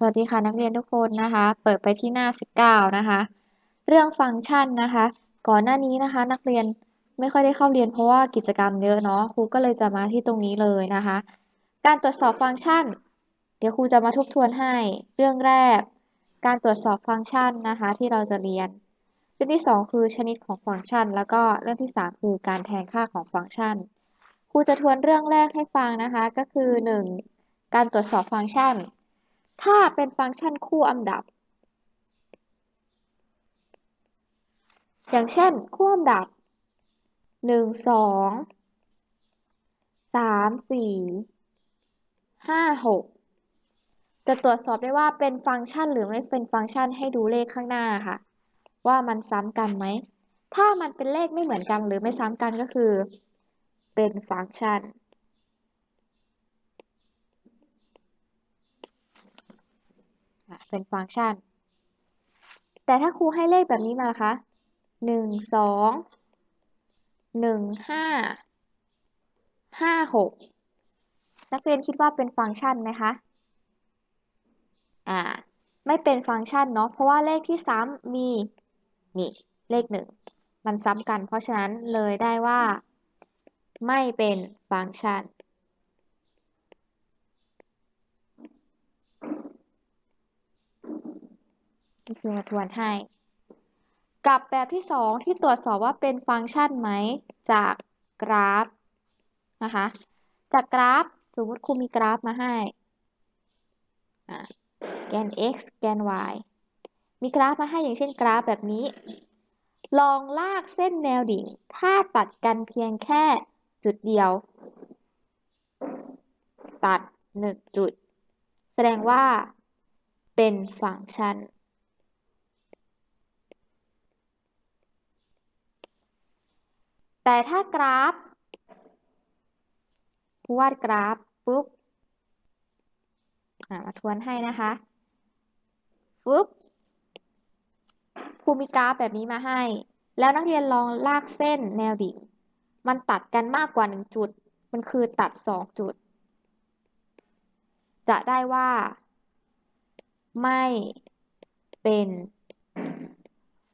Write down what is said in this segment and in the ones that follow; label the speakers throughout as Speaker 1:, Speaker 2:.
Speaker 1: สวัสดีค่ะนักเรียนทุกคนนะคะ เปิดไปที่หน้า 19 นะคะ เรื่องฟังก์ชันนะคะ ก่อนหน้านี้นะคะ นักเรียนไม่ค่อยได้เข้าเรียนเพราะว่ากิจกรรมเยอะเนาะครูก็เลยจะมาที่ตรงนี้เลยนะคะ การตรวจสอบฟังก์ชัน เดี๋ยวครูจะมาทบทวนให้เรื่องแรก การตรวจสอบฟังก์ชันนะคะ ที่เราจะเรียน เรื่องที่ 2 คือชนิดของฟังก์ชัน แล้วก็เรื่องที่ 3 คือการแทนค่าของฟังก์ชันครูจะทวนเรื่องแรกให้ฟังนะคะ ก็คือ 1. การตรวจสอบฟังก์ชัน ถ้าเป็นฟังก์ชันคู่อำดับ อย่างเช่น คู่อำดับ 1 2 3 4 5 6 จะตรวจสอบได้ว่าเป็นฟังก์ชันหรือไม่เป็นฟังก์ชันให้ดูเลขข้างหน้าค่ะ ว่ามันซ้ำกันไหม ถ้ามันเป็นเลขไม่เหมือนกันหรือไม่ซ้ำกันก็คือ เป็นฟังก์ชัน เป็นฟังก์ชัน แต่ถ้าครูให้เลขแบบนี้มาคะหนึ่งสองหนึ่งห้าห้าหกนักเรียนคิดว่าเป็นฟังก์ชันไหมคะอ่า ไม่เป็นฟังก์ชันเนาะเพราะว่าเลขที่ซ้ำมีนี่เลขหนึ่งมันซ้ำกัน เพราะฉะนั้นเลยได้ว่า ไม่เป็นฟังก์ชัน นี่คือมาทวนให้ กับแบบที่สองที่ตรวจสอบว่าเป็นฟังก์ชันไหม จากกราฟนะคะ จากกราฟสมมติครูมีกราฟมาให้แกน x แกน y มีกราฟมาให้อย่างเช่นกราฟแบบนี้ ลองลากเส้นแนวดิ่ง ถ้าตัดกันเพียงแค่จุดเดียว ตัดหนึ่งจุด แสดงว่าเป็นฟังก์ชัน แต่ถ้ากราฟ วาดกราฟปุ๊บมาทวนให้นะคะปุ๊บครูมีกราฟแบบนี้มาให้ แล้วนักเรียนลองลากเส้นแนวดิ่ง มันตัดกันมากกว่าหนึ่งจุด มันคือตัดสองจุด จะได้ว่า ไม่เป็น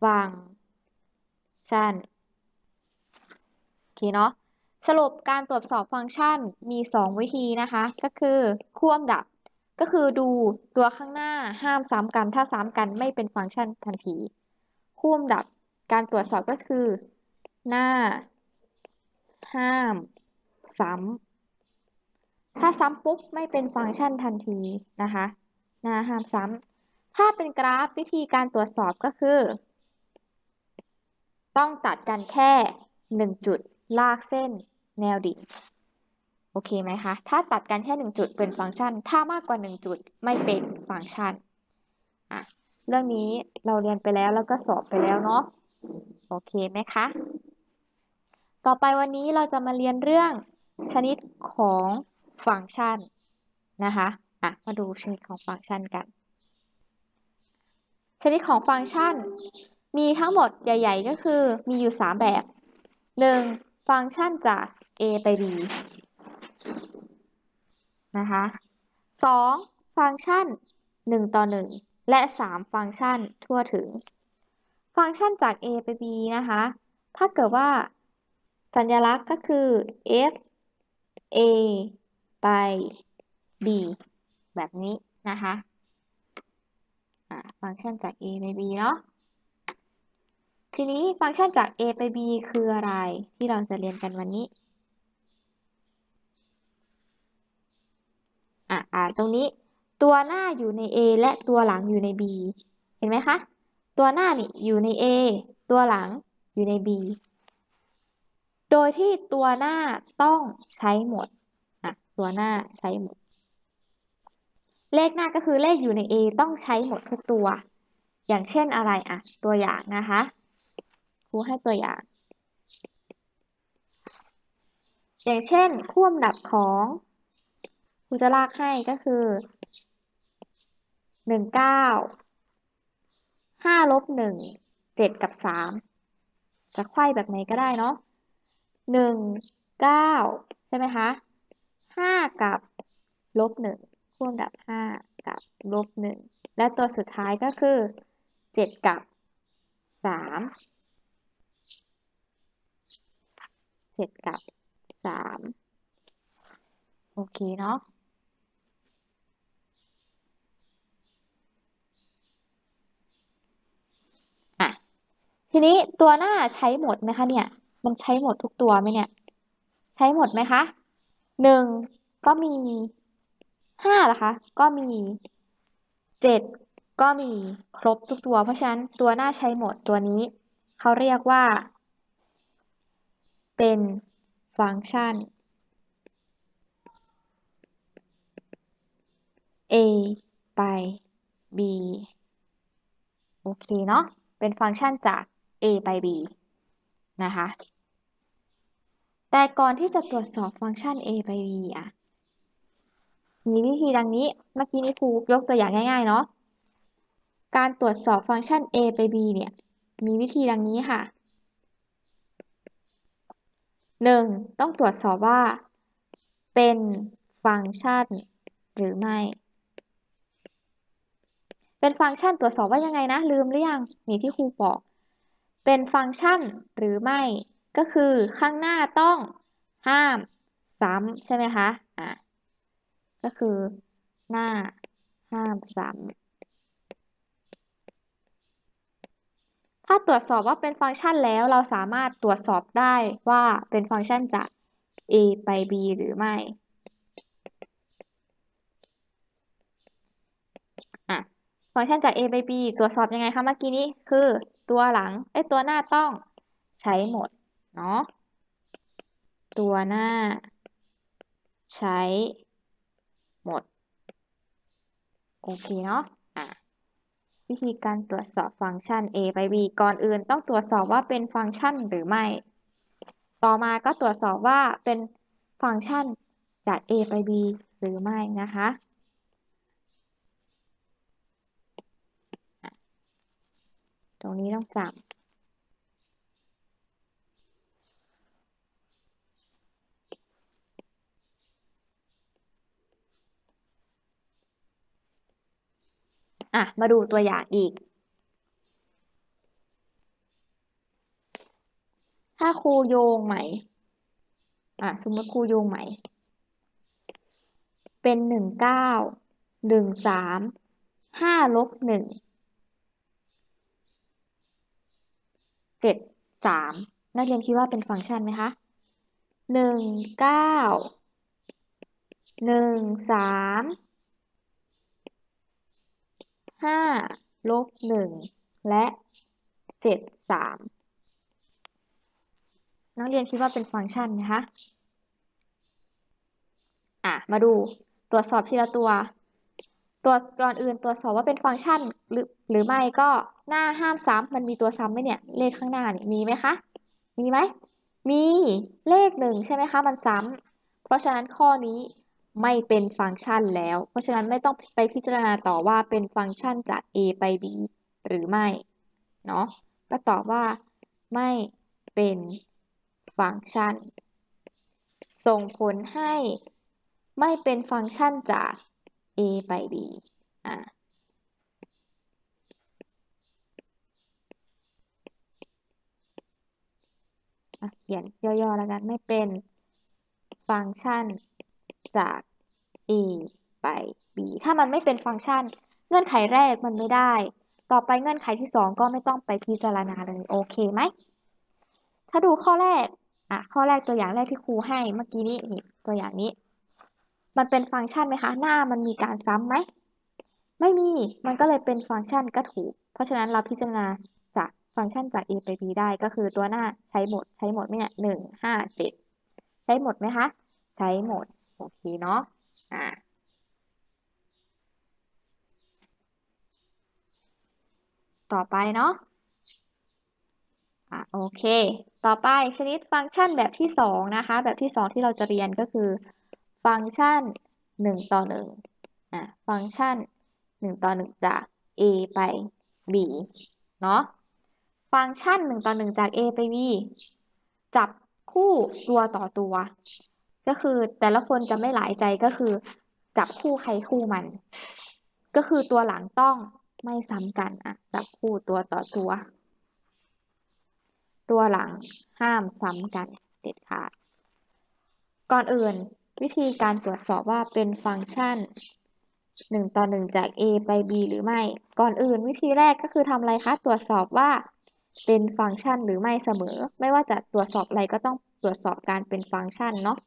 Speaker 1: ฟังก์ชัน อเคเนาะสรุปการตรวจสอบฟังก์ชันมี 2 วิธีนะคะ ก็คือคู่อำดับ ก็คือดูตัวข้างหน้าห้ามซ้ำกัน ถ้าซ้ำกันไม่เป็นฟังก์ชันทันทีคู่อำดับการตรวจสอบก็คือ หน้า ห้าม ซ้ำถ้าซ้ำปุ๊บไม่เป็นฟังก์ชันทันทีนะคะ หน้าห้ามซ้ำถ้าเป็นกราฟวิธีการตรวจสอบก็คือ ต้องตัดกันแค่ 1 จุด ลากเส้นแนวดิ่ง โอเคไหมคะ ถ้าตัดกันแค่1จุดเป็นฟังก์ชัน ถ้ามากกว่า1จุดไม่เป็นฟังก์ชันอะเรื่องนี้เราเรียนไปแล้วแล้วก็สอบไปแล้วเนาะ โอเคไหมคะ ต่อไปวันนี้เราจะมาเรียนเรื่องชนิดของฟังก์ชันนะคะอะมาดูชนิดของฟังก์ชันกัน ชนิดของฟังก์ชัน มีทั้งหมดใหญ่ ๆ ก็คือมีอยู่ 3 แบบ 1. ฟังก์ชันจาก a ไป b นะคะ 2. ฟังก์ชัน1ต่อ1และ3ฟังก์ชันทั่วถึง ฟังก์ชันจาก a ไป b นะคะ ถ้าเกิดว่าสัญลักษณ์ก็คือ f a ไป b แบบนี้นะคะฟังก์ชันจาก a ไป b เนาะ ทีนี้ฟังก์ชันจาก a ไป b คืออะไรที่เราจะเรียนกันวันนี้อะอ่าตรงนี้ตัวหน้าอยู่ใน A และตัวหลังอยู่ใน B เห็นไหมคะ ตัวหน้านี่อยู่ใน A ตัวหลังอยู่ใน B โดยที่ตัวหน้าต้องใช้หมดอะตัวหน้าใช้หมด เลขหน้าก็คือเลขอยู่ใน A ต้องใช้หมดทุกตัว อย่างเช่นอะไรอะ ตัวอย่างนะคะ รูให้ตัวอย่าง อย่างเช่นคู่อำดับของครูจะลากให้ก็คือหนึ่งเก้าห้าลบหนึ่งเจ็ดกับสามจะไขว้แบบไหนก็ได้เนาะหนึ่งเก้าใช่ไหมคะห้ากับลบหนึ่งคู่อันดับห้ากับลบหนึ่งและตัวสุดท้ายก็คือเจ็ดกับสาม เจ็ดกับสามโอเคเนาะอะทีนี้ตัวหน้าใช้หมดไหมคะเนี่ย มันใช้หมดทุกตัวไหมเนี่ย ใช้หมดไหมคะหนึ่งก็มีห้าล่ะคะ ก็มีเจ็ดก็มีครบทุกตัว เพราะฉะนั้นตัวหน้าใช้หมดตัวนี้ เขาเรียกว่า เป็นฟังก์ชัน a ไป b โอเคเนาะ เป็นฟังก์ชันจาก a ไป b นะคะ แต่ก่อนที่จะตรวจสอบฟังก์ชัน a ไป b อะ มีวิธีดังนี้ เมื่อกี้นี้ครูยกตัวอย่างง่ายๆเนาะ การตรวจสอบฟังก์ชัน a ไป b เนี่ย มีวิธีดังนี้ค่ะ หนึ่งต้องตรวจสอบว่า เป็นฟังก์ชันหรือไม่ เป็นฟังก์ชันตรวจสอบว่ายังไงนะ ลืมหรือยังนี่ที่ครูบอก เป็นฟังก์ชันหรือไม่ ก็คือข้างหน้าต้องห้ามซ้ำใช่ไหมคะ อะ ก็คือหน้าห้ามซ้ำ ถ้าตรวจสอบว่าเป็นฟังก์ชันแล้ว เราสามารถตรวจสอบได้ว่าเป็นฟังก์ชันจาก a ไป b หรือไม่อะฟังก์ชันจาก a ไป b ตรวจสอบยังไงคะเมื่อกี้นี้คือตัวหลังไอ้ตัวหน้าต้องใช้หมดเนาะตัวหน้า ใช้ หมด โอเคเนาะอะ วิธีการตรวจสอบฟังก์ชัน a ไป b ก่อนอื่นต้องตรวจสอบว่าเป็นฟังก์ชันหรือไม่ ต่อมาก็ตรวจสอบว่าเป็นฟังก์ชันจาก a ไป b หรือไม่นะคะ ตรงนี้ต้องจำ อะ มาดูตัวอย่างอีก ถ้าครูโยงไหม อะ สมมติครูโยงไหม เป็นหนึ่งเก้าหนึ่งสามห้าลบหนึ่งเจ็ดสามนักเรียนคิดว่าเป็นฟังก์ชันไหมคะหนึ่งเก้าหนึ่งสาม ห้าลบหนึ่งและเจ็ดสามนักเรียนคิดว่าเป็นฟังก์ชันไหมคะอะมาดูตรวจสอบทีละตัว ตรวจก่อนอื่นตรวจสอบว่าเป็นฟังก์ชันหรือหรือไม่ก็หน้าห้ามซ้ำมันมีตัวซ้ำไหมเนี่ย เลขข้างหน้านี่มีไหมคะ มีไหมมีเลขหนึ่งใช่ไหมคะ มันซ้ำเพราะฉะนั้นข้อนี้ ไม่เป็นฟังก์ชันแล้ว เพราะฉะนั้นไม่ต้องไปพิจารณาต่อว่าเป็นฟังก์ชันจาก a ไป b หรือไม่ เนาะก็ตอบว่าไม่เป็นฟังก์ชัน ส่งผลให้ไม่เป็นฟังก์ชันจาก a ไป b อะเขียนย่อๆแล้วกันไม่เป็นฟังก์ชัน จาก a ไป b ถ้ามันไม่เป็นฟังก์ชัน เงื่อนไขแรกมันไม่ได้ ต่อไปเงื่อนไขที่สองก็ไม่ต้องไปพิจารณาเลย โอเคไหม ถ้าดูข้อแรก อะ ข้อแรกตัวอย่างแรกที่ครูให้เมื่อกี้นี้นี่ตัวอย่างนี้ มันเป็นฟังก์ชันไหมคะ หน้ามันมีการซ้ำไหม ไม่มี มันก็เลยเป็นฟังก์ชันก็ถูก เพราะฉะนั้นเราพิจารณาจากฟังก์ชันจาก a ไป b ได้ ก็คือตัวหน้าใช้หมด ใช้หมดไหมเนี่ยหนึ่งห้าเจ็ดใช้หมดไหมคะ ใช้หมด โอเคเนาะอ่าต่อไปเนาะอะโอเค ต่อไปชนิดฟังก์ชันแบบที่สองนะคะ แบบที่สองที่เราจะเรียนก็คือ ฟังก์ชันหนึ่งต่อหนึ่งอะฟังก์ชันหนึ่งต่อหนึ่งจาก a ไป b เนาะฟังก์ชันหนึ่งต่อหนึ่งจาก a ไป b จับคู่ตัวต่อตัว ก็คือแต่ละคนจะไม่หลายใจก็คือ จับคู่ใครคู่มัน ก็คือตัวหลังต้องไม่ซ้ำกันอะจับคู่ตัวต่อตัว ตัวหลังห้ามซ้ำกันเด็ดขาด ก่อนอื่นวิธีการตรวจสอบว่าเป็นฟังก์ชันหนึ่งต่อหนึ่งจาก a ไป b หรือไม่ ก่อนอื่นวิธีแรกก็คือทำอะไรคะ ตรวจสอบว่าเป็นฟังก์ชันหรือไม่เสมอ ไม่ว่าจะตรวจสอบอะไรก็ต้องตรวจสอบการเป็นฟังก์ชันเนาะ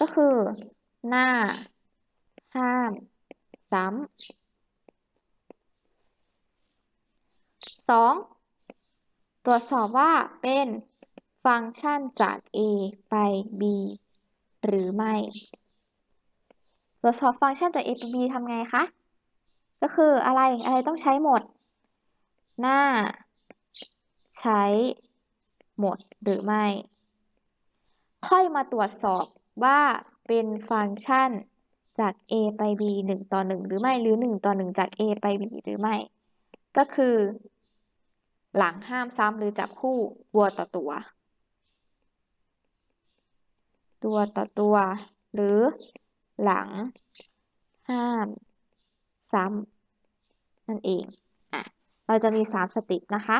Speaker 1: ก็คือ หน้า ห้าม ซ้ำสองตรวจสอบว่าเป็นฟังก์ชันจาก a ไป b หรือไม่ ตรวจสอบฟังก์ชันจาก a ไป b ทำไงคะ ก็คืออะไร อะไรต้องใช้หมด หน้า ใช้หมดหรือไม่ ค่อยมาตรวจสอบ ว่าเป็นฟังก์ชันจาก a ไป b 1 ต่อ 1 หรือไม่ หรือ 1 ต่อ 1 จาก a ไป b หรือไม่ ก็คือ หลังห้ามซ้ำหรือจับคู่ตัวต่อตัว ตัวต่อตัว หรือหลัง ห้าม ซ้ำนั่นเองอะเราจะมี 3 สเติปนะคะ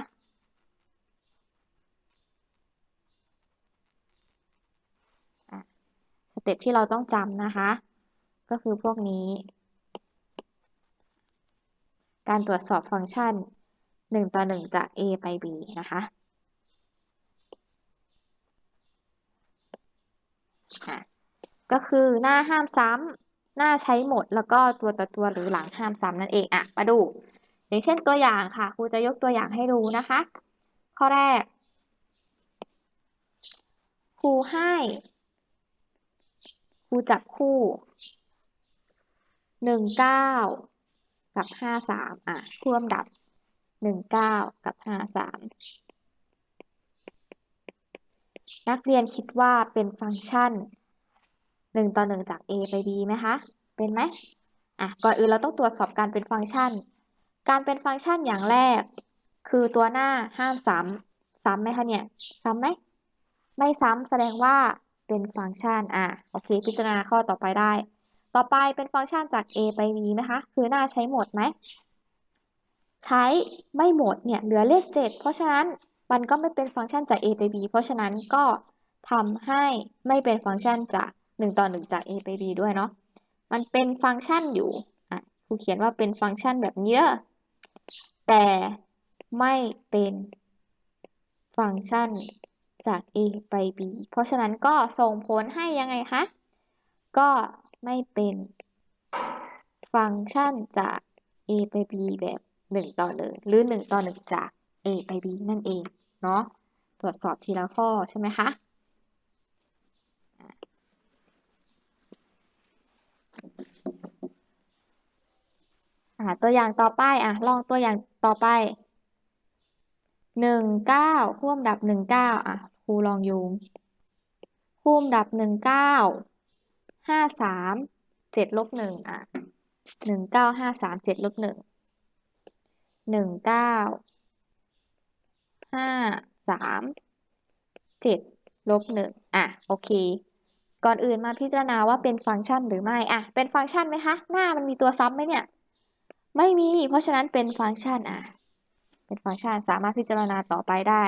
Speaker 1: เต็ปที่เราต้องจำนะคะ ก็คือพวกนี้ การตรวจสอบฟังก์ชัน 1 ต่อ 1 จาก a ไป b นะคะก็คือหน้าห้ามซ้ำหน้าใช้หมดแล้วก็ตัวต่อตัวหรือหลังห้ามซ้ำนั่นเองอะมาดู อย่างเช่นตัวอย่างค่ะครูจะยกตัวอย่างให้ดูนะคะ ข้อแรกครูให้ ครูจับคู่หนึ่งเก้ากับห้าสามอะคู่ลำดับหนึ่งเก้ากับห้าสามนักเรียนคิดว่าเป็นฟังก์ชันหนึ่งต่อหนึ่งจาก a ไป b ไหมคะ เป็นไหมอะก่อนอื่นเราต้องตรวจสอบการเป็นฟังก์ชัน การเป็นฟังก์ชันอย่างแรก คือตัวหน้าห้ามซ้ำซ้ำไหมคะเนี่ยซ้ำไหมไม่ซ้ำแสดงว่า เป็นฟังก์ชันอะโอเค พิจารณาข้อต่อไปได้ ต่อไปเป็นฟังก์ชันจาก a ไป b ไหมคะ คือหน้าใช้หมดไหม ใช้ไม่หมดเนี่ยเหลือเลข 7 เพราะฉะนั้นมันก็ไม่เป็นฟังก์ชันจาก a ไป b เพราะฉะนั้นก็ทำให้ไม่เป็นฟังก์ชันจาก 1 ต่อ 1 จาก a ไป b ด้วยเนาะมันเป็นฟังก์ชันอยู่อะครูเขียนว่าเป็นฟังก์ชันแบบเนี้แต่ไม่เป็นฟังก์ชัน จาก a ไป b เพราะฉะนั้นก็ส่งผลให้ยังไงคะ ก็ไม่เป็นฟังก์ชันจาก a ไป b แบบ 1 ต่อ1หรือ 1 ต่อ 1 จาก a ไป b นั่นเอง เนาะ ตรวจสอบทีละข้อใช่ไหมคะอ่าตัวอย่างต่อไปอะลองตัวอย่างต่อไปหนึ่งเก้าคู่มดับหนึ่งเก้าอะ ครูลองยูงคู่มดับหนึ่งเก้าห้าสามเจ็ดลบหนึ่งอะหนึ่งเก้าห้าสามเจ็ดลบหนึ่งหนึ่งเก้าห้าสามเจ็ดลบหนึ่งอะโอเค ก่อนอื่นมาพิจารณาว่าเป็นฟังก์ชันหรือไม่อะเป็นฟังก์ชันไหมคะหน้ามันมีตัวซ้ำไหมเนี่ย ไม่มี เพราะฉะนั้นเป็นฟังก์ชันอะเป็นฟังก์ชันสามารถพิจารณาต่อไปได้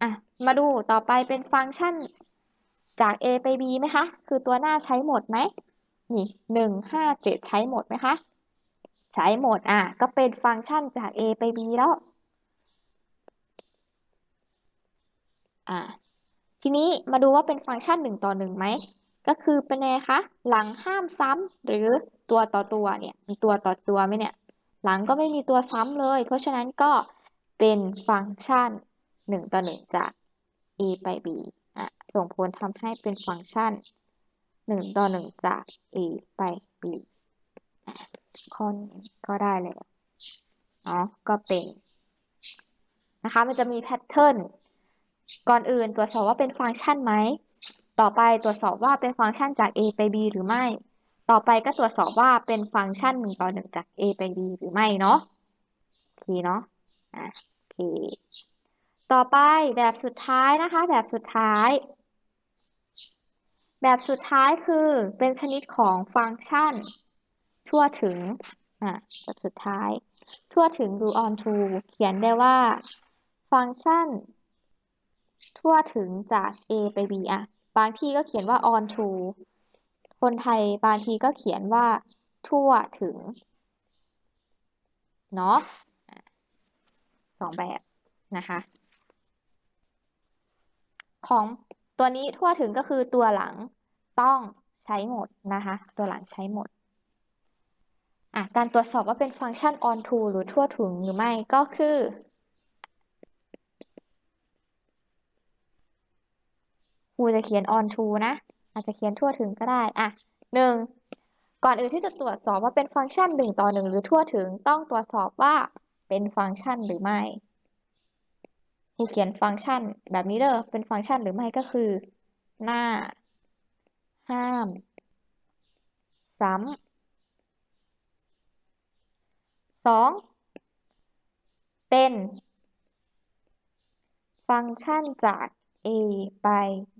Speaker 1: อะ มาดูต่อไปเป็นฟังก์ชันจาก a ไป b ไหมคะ คือตัวหน้าใช้หมดไหม นี่หนึ่งห้าเจ็ดใช้หมดไหมคะ ใช้หมด อะ ก็เป็นฟังก์ชันจาก a ไป b แล้ว อะ ทีนี้มาดูว่าเป็นฟังก์ชันหนึ่งต่อหนึ่งไหม ก็คือเป็นไงคะ หลังห้ามซ้ำหรือตัวต่อตัวเนี่ย มีตัวต่อตัวไหมเนี่ย หลังก็ไม่มีตัวซ้ำเลย เพราะฉะนั้นก็เป็นฟังก์ชัน 1 ต่อ 1 จาก a ไป b อะส่งผลทำให้เป็นฟังก์ชัน 1 ต่อ 1 จาก a ไป b ข้อนี้ก็ได้เลยเนาะก็เป็นนะคะมันจะมีแพทเทิร์นก่อนอื่นตรวจสอบว่าเป็นฟังก์ชันไหม ต่อไปตรวจสอบว่าเป็นฟังก์ชันจาก a ไป b หรือไม่ ต่อไปก็ตรวจสอบว่าเป็นฟังก์ชันหนึ่งต่อหนึ่งจาก a ไป b หรือไม่เนาะโอเคเนาะอะโอเค ต่อไปแบบสุดท้ายนะคะ แบบสุดท้าย แบบสุดท้ายคือเป็นชนิดของฟังก์ชัน ทั่วถึงอะแบบสุดท้าย ทั่วถึงหรือ on to เขียนได้ว่า ฟังก์ชัน ทั่วถึงจาก a ไป b อะบางที่ก็เขียนว่า on to คนไทยบางทีก็เขียนว่า ทั่วถึง เนาะสองแบบนะคะ ของตัวนี้ทั่วถึงก็คือตัวหลังต้องใช้หมดนะคะ ตัวหลังใช้หมดอะการตรวจสอบว่าเป็นฟังก์ชัน on to หรือทั่วถึงหรือไม่ก็คือ ครูจะเขียน on to นะ อาจจะเขียนทั่วถึงก็ได้อะหนึ่งก่อนอื่นที่จะตรวจสอบว่าเป็นฟังก์ชันหนึ่งต่อหนึ่งหรือทั่วถึงต้องตรวจสอบว่าเป็นฟังก์ชันหรือไม่ ครูเขียนฟังก์ชันแบบนี้เด้อเป็นฟังก์ชันหรือไม่ก็คือ หน้า ห้าม ซ้ำสองเป็นฟังก์ชันจาก a ไป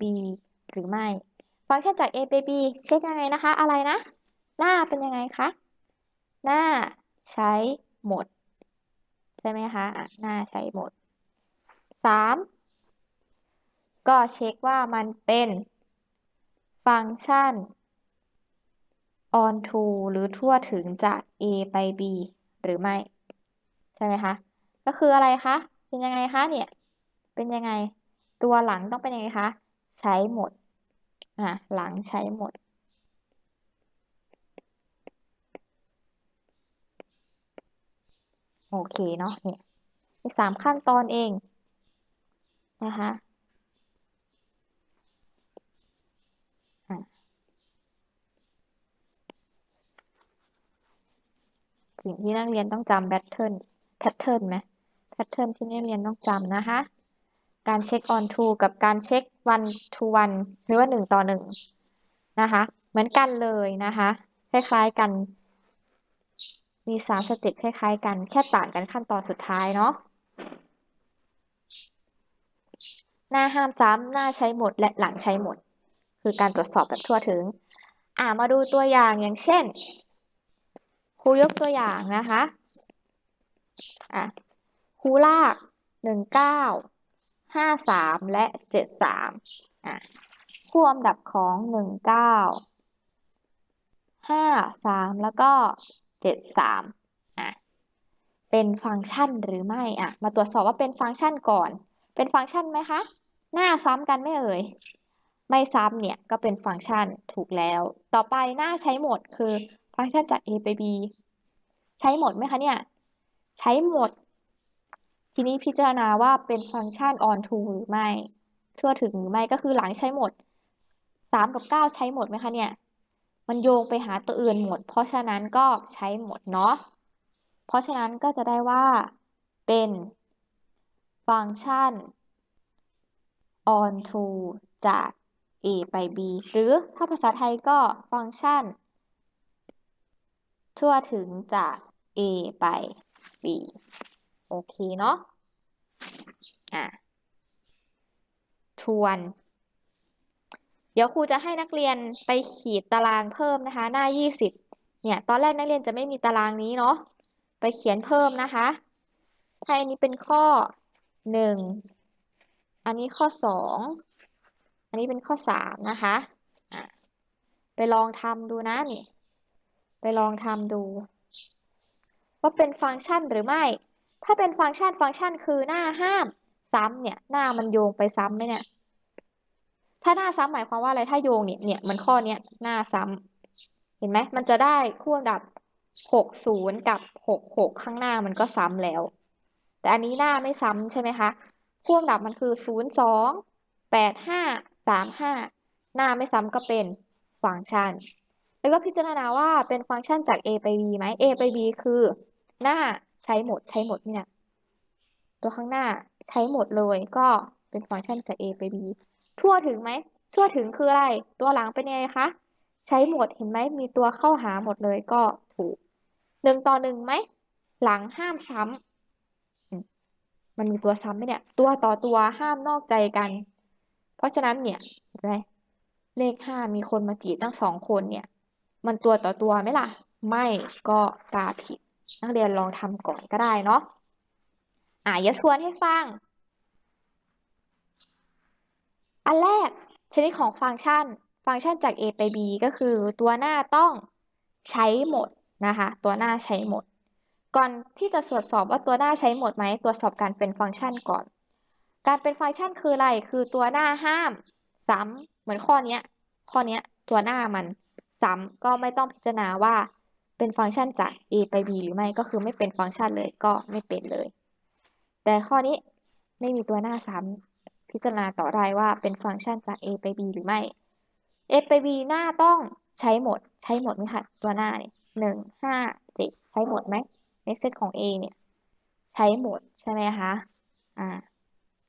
Speaker 1: b หรือไม่ ฟังก์ชันจาก a ไป b เช็คยังไงนะคะ อะไรนะ หน้าเป็นยังไงคะ หน้าใช้หมด ใช่ไหมคะหน้าใช้หมด สามก็เช็คว่ามันเป็น ฟังก์ชัน on to หรือทั่วถึงจาก a ไป b หรือไม่ ใช่ไหมคะ ก็คืออะไรคะ เป็นยังไงคะเนี่ย เป็นยังไง ตัวหลังต้องเป็นยังไงคะ ใช้หมด อะ หลังใช้หมดโอเคเนาะเนี่ยมีสามขั้นตอนเอง นะคะอะสิ่งที่นักเรียนต้องจำแพทเทิร์นแพทเทิร์นไหมแพทเทิร์นที่นักเรียนต้องจำนะคะ การเช็ค on to กับการเช็ค one to one หรือว่าหนึ่งต่อหนึ่งนะคะ เหมือนกันเลยนะคะ คล้ายๆกัน มีสามสเต็ปคล้ายๆกัน แค่ต่างกันขั้นตอนสุดท้ายเนาะ หน้าห้ามซ้ำหน้าใช้หมด และหลังใช้หมด คือการตรวจสอบแบบทั่วถึง อ่ามาดูตัวอย่างอย่างเช่นครูยกตัวอย่างนะคะอะครูลากหนึ่งเก้าห้าสามและเจ็ดสามอะคู่อันดับของหนึ่งเก้าห้าสามแล้วก็เจ็ดสามอะเป็นฟังก์ชันหรือไม่อะมาตรวจสอบว่าเป็นฟังก์ชันก่อน เป็นฟังก์ชันไหมคะ หน้าซ้ำกันไม่เอ่ย ไม่ซ้ำเนี่ยก็เป็นฟังก์ชันถูกแล้ว ต่อไปหน้าใช้หมดคือฟังก์ชันจาก a ไป b ใช้หมดไหมคะเนี่ย ใช้หมด ทีนี้พิจารณาว่าเป็นฟังก์ชัน on to หรือไม่ทั่วถึงหรือไม่ก็คือหลังใช้หมดสามกับเก้าใช้หมดไหมคะเนี่ย มันโยงไปหาตัวอื่นหมด เพราะฉะนั้นก็ใช้หมดเนาะ เพราะฉะนั้นก็จะได้ว่าเป็นฟังก์ชัน on to จาก a ไป b หรือถ้าภาษาไทยก็ฟังก์ชัน ทั่วถึงจาก a ไป b โอเคเนาะอะทวน เดี๋ยวครูจะให้นักเรียนไปขีดตารางเพิ่มนะคะ หน้า 20 เนี่ย ตอนแรกนักเรียนจะไม่มีตารางนี้เนาะ ไปเขียนเพิ่มนะคะถ้าอันนี้เป็นข้อ 1 อันนี้ข้อ2อันนี้เป็นข้อ3นะคะะไปลองทำดูนะนี่ ไปลองทำดู ว่าเป็นฟังก์ชันหรือไม่ ถ้าเป็นฟังก์ชันฟังก์ชันคือหน้าห้ามซ้ำเนี่ย หน้ามันโยงไปซ้ำไหมเนี่ย ถ้าหน้าซ้ำหมายความว่าอะไรถ้าโยงเนี่ยเนี่ยมันข้อเนี้ยหน้าซ้ำเห็นไหมมันจะได้คู่อันดับหกศูนย์กับหกหกข้างหน้ามันก็ซ้ำแล้ว แต่อันนี้หน้าไม่ซ้ำใช่ไหมคะ คู่อันดับมันคือศูนย์สองแปดห้าสามห้าหน้าไม่ซ้ำก็เป็นฟังก์ชัน แล้วก็พิจารณาว่าเป็นฟังก์ชันจาก a ไป b ไหม a ไป b คือ หน้าใช้หมดใช้หมดเนี่ย ตัวข้างหน้าใช้หมดเลยก็เป็นฟังก์ชันจาก a ไป b ทั่วถึงไหมทั่วถึงคืออะไร ตัวหลังเป็นยังไงคะใช้หมดเห็นไหมมีตัวเข้าหาหมดเลยก็ถูกหนึ่งต่อหนึ่งไหมหลังห้ามซ้ำ มันมีตัวซ้ำไหมเนี่ย ตัวต่อตัวห้ามนอกใจกัน เพราะฉะนั้นเนี่ยเห็นไหมเลขห้ามีคนมาจีบตั้งสองคนเนี่ย มันตัวต่อตัวไหมล่ะ ไม่ก็กาผิด นักเรียนลองทำก่อนก็ได้เนาะอะเดี๋ยวทวนให้ฟัง อันแรกชนิดของฟังก์ชัน ฟังก์ชันจาก a ไป b ก็คือตัวหน้าต้องใช้หมดนะคะ ตัวหน้าใช้หมด ก่อนที่จะตรวจสอบว่าตัวหน้าใช้หมดไหมตรวจสอบการเป็นฟังก์ชันก่อน การเป็นฟังก์ชันคืออะไร คือตัวหน้าห้ามซ้ำเหมือนข้อนี้ข้อนี้ตัวหน้ามันซ้ำก็ไม่ต้องพิจารณาว่าเป็นฟังก์ชันจาก a ไป b หรือไม่ก็คือไม่เป็นฟังก์ชันเลยก็ไม่เป็นเลย แต่ข้อนี้ไม่มีตัวหน้าซ้ำพิจารณาต่อได้ว่าเป็นฟังก์ชันจาก a ไป b หรือไม่ a ไป b หน้าต้องใช้หมด ใช้หมดไหมคะตัวหน้าเนี่ยหนึ่งห้าเจ็ดใช้หมดไหม ในเซตของ a เนี่ย ใช้หมดใช่ไหมคะ อ่า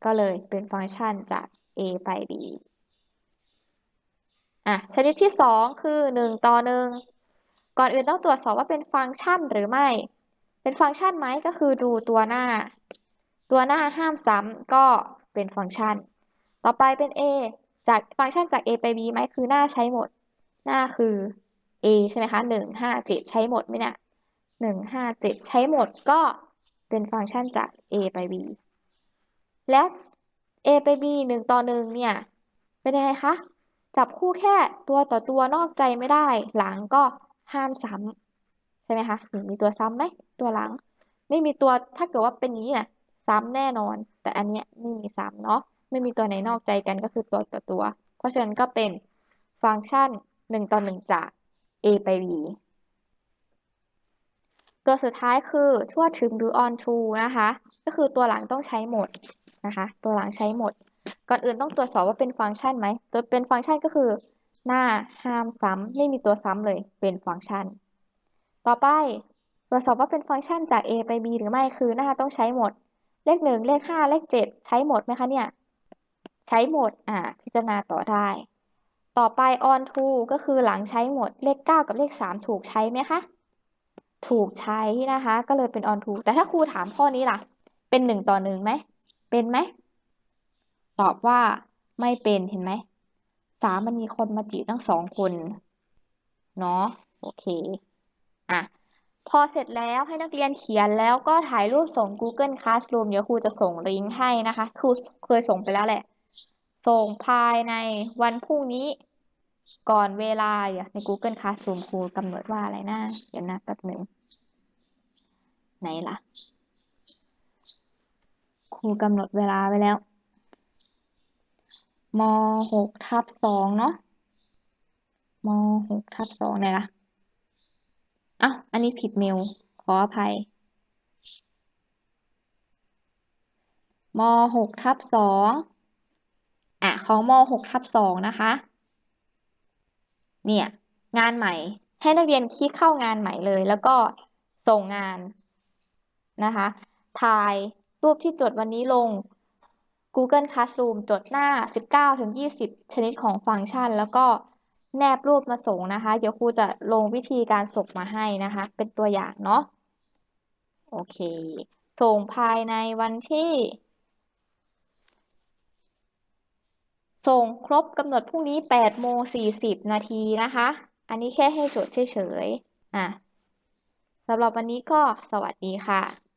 Speaker 1: ก็เลยเป็นฟังก์ชันจาก a ไป b อะชนิดที่สองคือหนึ่งต่อหนึ่งก่อนอื่นต้องตรวจสอบว่าเป็นฟังก์ชันหรือไม่ เป็นฟังก์ชันไหมก็คือดูตัวหน้า ตัวหน้าห้ามซ้ำก็เป็นฟังก์ชัน ต่อไปเป็น a จากฟังก์ชันจาก a ไป b ไหมคือหน้าใช้หมด หน้าคือ a ใช่ไหมคะหนึ่งห้าเจ็ดใช้หมดไหมเนี่ย หนึ่งห้าเจ็ดใช้หมดก็เป็นฟังก์ชันจาก a ไป b แล้ว a ไป b หนึ่งต่อหนึ่งเนี่ย เป็นยังไงคะ จับคู่แค่ตัวต่อตัวนอกใจไม่ได้ หลังก็ห้ามซ้ำใช่ไหมคะมีตัวซ้ำไหมตัวหลัง ไม่มีตัวถ้าเกิดว่าเป็นนี้น่ะซ้ำแน่นอน แต่อันเนี้ยไม่มีซ้ำเนาะไม่มีตัวไหนนอกใจกันก็คือตัวต่อตัว เพราะฉะนั้นก็เป็นฟังก์ชันหนึ่งต่อหนึ่งจาก a ไป b ตัวสุดท้ายคือทั่วถึงหรือ on to นะคะ ก็คือตัวหลังต้องใช้หมดนะคะ ตัวหลังใช้หมด ก่อนอื่นต้องตรวจสอบว่าเป็นฟังก์ชันไหม ตัวเป็นฟังก์ชันก็คือ หน้าห้ามซ้ำไม่มีตัวซ้ำเลย เป็นฟังก์ชัน ต่อไปตรวจสอบว่าเป็นฟังก์ชันจาก a ไป b หรือไม่คือหน้าต้องใช้หมด เลขหนึ่งเลขห้าเลขเจ็ดใช้หมดไหมคะเนี่ย ใช้หมด อ่า พิจารณาต่อได้ ต่อไป on to ก็คือหลังใช้หมด เลขเก้ากับเลขสามถูกใช้ไหมคะ ถูกใช้นะคะ ก็เลยเป็น on to แต่ถ้าครูถามข้อนี้ล่ะ เป็นหนึ่งต่อหนึ่งไหม เป็นไหม ตอบว่าไม่เป็นเห็นไหม สามมันมีคนมาจีบทั้งสองคน เนาะโอเค อะ พอเสร็จแล้วให้นักเรียนเขียนแล้วก็ถ่ายรูปส่ง Google Classroom เดี๋ยวครูจะส่งลิงก์ให้นะคะ ครูเคยส่งไปแล้วแหละ ส่งภายในวันพรุ่งนี้ ก่อนเวลาใน Google Classroom ครูกำหนดว่าอะไรนะเดี๋ยวนะแป๊บหนึ่งไหนล่ะ ครูกำหนดเวลาไว้แล้วมหกทับสองเนาะมหกทับสองไหนล่ะอ้าวอันนี้ผิดเมล ขออภัยมหกทับสองอะ ของมหกทับสองนะคะ เนี่ย งานใหม่ ให้นักเรียนคลิกเข้างานใหม่เลย แล้วก็ส่งงานนะคะ ถ่ายรูปที่จดวันนี้ลง Google Classroom จดหน้า 19ถึง20 ชนิดของฟังก์ชัน แล้วก็แนบรูปมาส่งนะคะ เดี๋ยวครูจะลงวิธีการส่งมาให้นะคะ เป็นตัวอย่างเนาะ โอเค ส่งภายในวันที่ ส่งครบกำหนดพรุ่งนี้8โมง40 นาทีนะคะ อันนี้แค่ให้จดเฉยๆอะสำหรับวันนี้ก็สวัสดีค่ะ